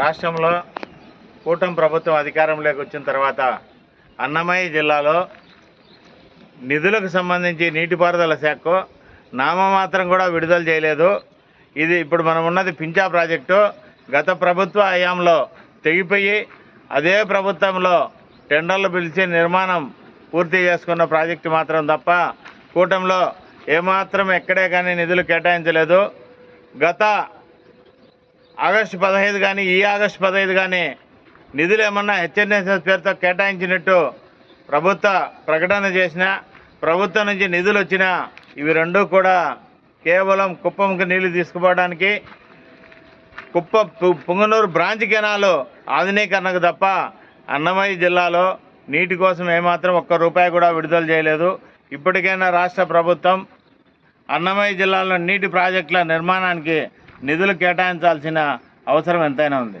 రాష్ట్రంలో కూటమి ప్రభుత్వం అధికారంలోకి వచ్చిన తర్వాత అన్నమయ్య జిల్లాలో నిధులకు సంబంధించి నీటిపారుదల శాఖకు నామమాత్రం కూడా విడుదల చేయలేదు. ఇది ఇప్పుడు మనం ఉన్నది పించా ప్రాజెక్టు. గత ప్రభుత్వ హయాంలో తెగిపోయి అదే ప్రభుత్వంలో టెండర్లు పిలిచి నిర్మాణం పూర్తి చేసుకున్న ప్రాజెక్టు మాత్రం తప్ప కూటమిలో ఏమాత్రం ఎక్కడే కానీ నిధులు కేటాయించలేదు. గత ఆగస్టు పదహైదు కానీ ఈ ఆగస్టు పదహైదు కానీ నిధులు ఏమన్నా హెచ్ఎన్ఎస్ఎస్ పేరుతో కేటాయించినట్టు ప్రభుత్వ ప్రకటన చేసిన ప్రభుత్వం నుంచి నిధులు వచ్చినా ఇవి రెండు కూడా కేవలం కుప్పంకి నీళ్ళు తీసుకుపోవడానికి కుప్ప పుంగనూరు బ్రాంచ్ కెనాలు ఆధునీకరణకు తప్ప అన్నమయ్య జిల్లాలో నీటి కోసం ఏమాత్రం ఒక్క రూపాయి కూడా విడుదల చేయలేదు. ఇప్పటికైనా రాష్ట్ర ప్రభుత్వం అన్నమయ్య జిల్లాలో నీటి ప్రాజెక్టుల నిర్మాణానికి నిధులు కేటాయించాల్సిన అవసరం ఎంతైనా ఉంది.